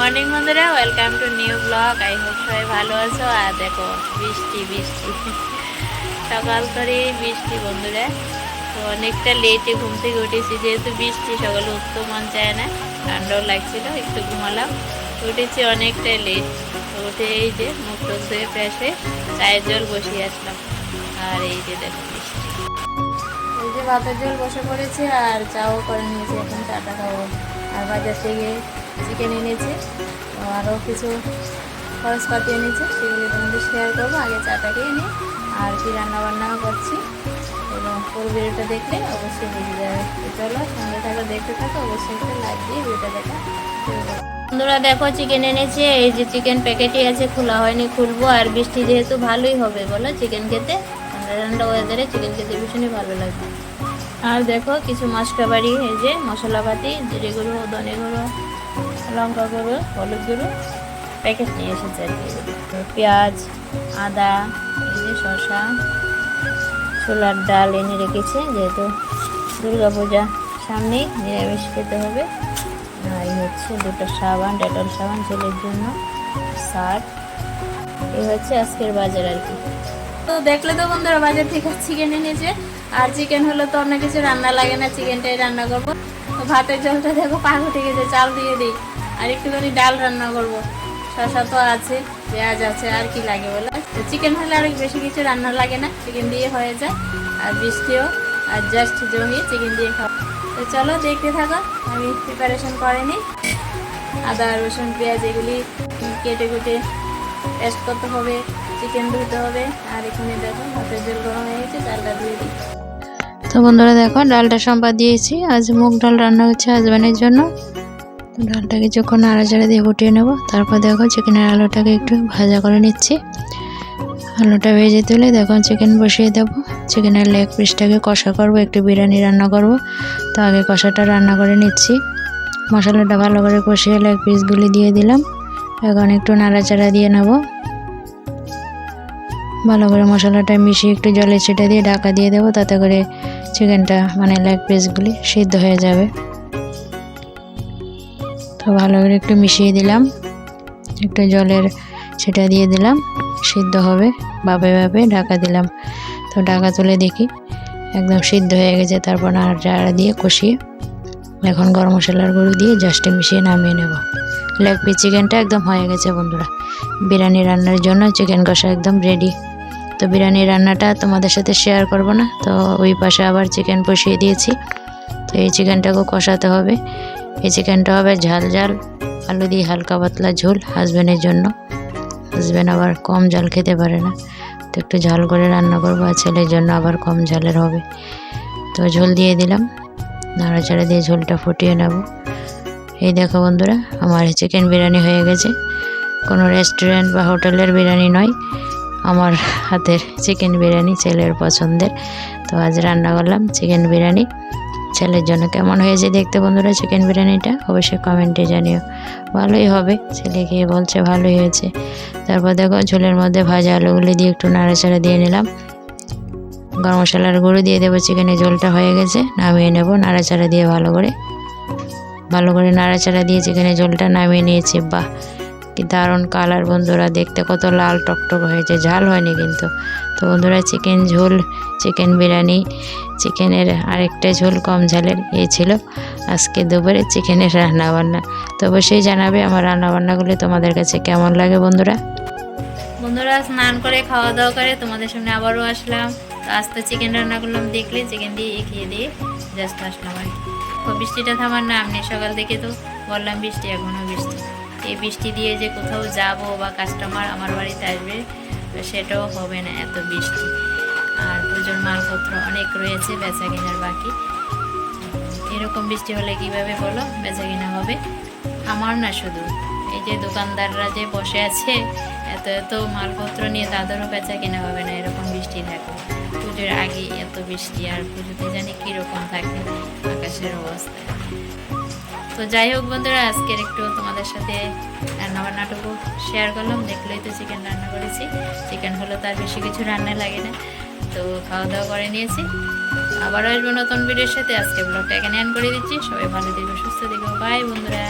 Morning বন্ধুরা welcome to new blog I hope সবাই ভালো আছো। আর দেখো, বৃষ্টি বৃষ্টি। সকাল করে বৃষ্টি বন্ধুরা। তো অনেকটা লেটে ঘুম থেকে উঠেছি। যেহেতু বৃষ্টি, সকালে উঠতে মন চায় না। ঠান্ডাও লাগছিল, একটু ঘুমালাম। উঠেছি অনেকটা লেট উঠে এই যে মুখ টুক ধুয়ে চায়ের জল বসিয়ে আসলাম। আর এই যে দেখো বৃষ্টি। এই যে ভাতের জল বসে পড়েছে, আর চাও করে নিয়েছি এখন চাটা খাব। আর বাজার থেকে চিকেন এনেছি। আরও কিছু খরচপাতি এনেছি, সেগুলি তোমাদের শেয়ার করব। আগে চাটা খেয়ে নিই, আর কি রান্নাবান্নাও করছি। এবং পুরো ভিডিওটা দেখলে অবশ্যই বুঝে যাবে। চলো সঙ্গে থাকো, দেখতে থাকো, অবশ্যই একটা লাইক দিয়ে ভিডিওটা দেখা। বন্ধুরা দেখো চিকেন এনেছে। এই যে চিকেন প্যাকেটই আছে, খোলা হয়নি, খুলবো। আর বৃষ্টি যেহেতু ভালোই হবে, বলো চিকেন খেতে। ঠান্ডা ঠান্ডা ওয়েদারে চিকেন খেতে ভীষণই ভালো লাগবে আর দেখো, কিছু মশলা বাড়ি এই যে মশলাপাতি, জিরে গুঁড়ো, ধনে গুঁড়ো। লঙ্কা গুঁড়ো, হলুদ গুঁড়ো প্যাকেট নিয়ে এসেছে আর কি। পেঁয়াজ, আদা এই শসা, ছোলার ডাল এনে রেখেছে, যেহেতু দুর্গা পূজা সামনেই নিরামিষ খেতে হবে। আর হচ্ছে দুটো সাবান, ডেটল সাবান ছেলের জন্য শার্ট এই হচ্ছে আজকের বাজার আর কি। তো দেখলে তো বন্ধুরা, বাজার থেকে চিকেন এনেছে। আর চিকেন হলে তো অন্য কিছু রান্না লাগে না চিকেনটাই রান্না করব। ভাতের জলটা দেখো পাক উঠে গেছে, চাল দিয়ে দিই। আর একটুখানি ডাল রান্না করব। শশা তো আছে, পেঁয়াজ আছে, আর কি লাগে বলে? চিকেন হলে আর বেশি কিছু রান্না লাগে না। চিকেন দিয়ে হয়ে যায়, আর বৃষ্টিও, আর জাস্ট জমিয়ে চিকেন দিয়ে খাওয়া তো চলো, দেখতে থাকো, আমি প্রিপারেশন করে আদা, রসুন, পেঁয়াজ এগুলি কেটে কুটে পেস্ট করতে হবে চিকেন ধুতে হবে। আর এখানে দেখো, ভাতের জল গরম হয়ে গেছে, চালটা ধুয়ে দিই। তো বন্ধুরা দেখো, ডালটা সম্পাদ দিয়েছি। আজ মুগ ডাল রান্না হচ্ছে হাজব্যান্ডের জন্য। তো ডালটা কিছুক্ষণ নাড়াচাড়া দিয়ে ফুটিয়ে নেব। তারপর দেখো চিকেনের আলুটাকে একটু ভাজা করে নিচ্ছি। আলুটা ভেজে তুলে দেখো চিকেন বসিয়ে দেবো। চিকেনের লেগ পিসটাকে কষা করব, একটু বিরিয়ানি রান্না করব। তো আগে কষাটা রান্না করে নিচ্ছি। মশলাটা ভালো করে কষিয়ে লেগ পিসগুলি দিয়ে দিলাম। এখন একটু নাড়াচাড়া দিয়ে নেব। ভালো করে মশলাটা মিশিয়ে একটু জলে ছিটে দিয়ে ঢাকা দিয়ে দেবো, তাতে করে চিকেনটা মানে লেগ পিসগুলি সিদ্ধ হয়ে যাবে। তো ভালো করে একটু মিশিয়ে দিলাম, একটু জলের ছিটা দিয়ে দিলাম, সিদ্ধ হবে বাপে বাপে ঢাকা দিলাম। তো ঢাকা তুলে দেখি, একদম সিদ্ধ হয়ে গেছে, তারপর নাড়া দিয়ে কষিয়ে এখন গরম মশলার গুঁড়ো দিয়ে জাস্টে মিশিয়ে নামিয়ে নেব। লেগ পিস চিকেনটা একদম হয়ে গেছে বন্ধুরা, বিরিয়ানি রান্নার জন্য চিকেন কষা একদম রেডি তো বিরিয়ানি রান্নাটা তোমাদের সাথে শেয়ার করব না। তো ওই পাশে আবার চিকেন বসিয়ে দিয়েছি। তো এই চিকেনটাকেও কষাতে হবে। এই চিকেনটা হবে ঝাল ঝাল, আলু দিয়ে হালকা পাতলা ঝোল হাজব্যান্ডের জন্য। হাজব্যান্ড আবার কম ঝাল খেতে পারে না। তো একটু ঝাল করে রান্না করব আর ছেলের জন্য আবার কম ঝালের হবে। তো ঝোল দিয়ে দিলাম। নাড়াচাড়া দিয়ে ঝোলটা ফুটিয়ে নেব। এই দেখো বন্ধুরা, আমার চিকেন বিরিয়ানি হয়ে গেছে। কোনো রেস্টুরেন্ট বা হোটেলের বিরিয়ানি নয়। আমার হাতের চিকেন বিরিয়ানি ছেলের পছন্দের। তো আজ রান্না করলাম চিকেন বিরিয়ানি। ছেলের জন্য কেমন হয়েছে দেখতে বন্ধুরা চিকেন বিরিয়ানিটা? অবশ্যই কমেন্টে জানিও। ভালোই হবে, ছেলে খেয়ে বলছে ভালোই হয়েছে। তারপর দেখো ঝোলের মধ্যে ভাজা আলুগুলি দিয়ে একটু নাড়াচাড়া দিয়ে নিলাম। গরম মশলার গুঁড়ো দিয়ে দেবো চিকেনের ঝোলটা হয়ে গেছে, নামিয়ে নেব নাড়াচাড়া দিয়ে ভালো করে। ভালো করে নাড়াচাড়া দিয়ে চিকেনের ঝোলটা নামিয়ে নিয়েছি, বাহ! কি দারুণ কালার বন্ধুরা, দেখতে কত লাল টকটক হয়েছে, ঝাল হয়নি কিন্তু। তো বন্ধুরা, চিকেন ঝোল, চিকেন বিরিয়ানি, চিকেনের আরেকটা ঝোল কম ঝালের এই ছিল। আজকে দুপুরে চিকেনের রান্নাবান্না। তো অবশ্যই জানাবে আমার রান্নাবান্নাগুলি তোমাদের কাছে কেমন লাগে বন্ধুরা? বন্ধুরা, স্নান করে খাওয়া দাওয়া করে তোমাদের সামনে আবারও আসলাম। তো আজ তো চিকেন রান্না করলাম, দেখলে? চিকেন দিয়ে খেয়ে দিয়ে জাস্ট আসলাম আর কি। বৃষ্টিটা থামার নাম নেই সকাল থেকে তো বললাম বৃষ্টি, এখনও বৃষ্টি। এই বৃষ্টি দিয়ে যে কোথাও যাব বা কাস্টমার আমার বাড়িতে আসবে, সেটাও হবে না এত বৃষ্টি। আর পুজোর মালপত্র অনেক রয়েছে বেচা কেনার বাকি। এরকম বৃষ্টি হলে কীভাবে বলো? বেচা কেনা হবে। আমার না শুধু। এই যে দোকানদাররা যে বসে আছে, এত এত মালপত্র নিয়ে তাদেরও বেচা কেনা হবে না, এরকম বৃষ্টি থাকে। পুজোর আগে এত বৃষ্টি, আর পুজোতে জানি কীরকম থাকে, আকাশের অবস্থা। তো যাই হোক বন্ধুরা, আজকের একটু তোমাদের সাথে রান্নাবান্নাটুকু শেয়ার করলাম। দেখলেই তো চিকেন রান্না করেছি। চিকেন হলো তার বেশি কিছু রান্না লাগে না। তো খাওয়া দাওয়া করে নিয়েছি। আবার আসব নতুন ভিডিওর সাথে। আজকে ব্লগটা এখানে অ্যান করে দিচ্ছি। সবাই ভালো থেকো, সুস্থ থেকো। বাই বন্ধুরা।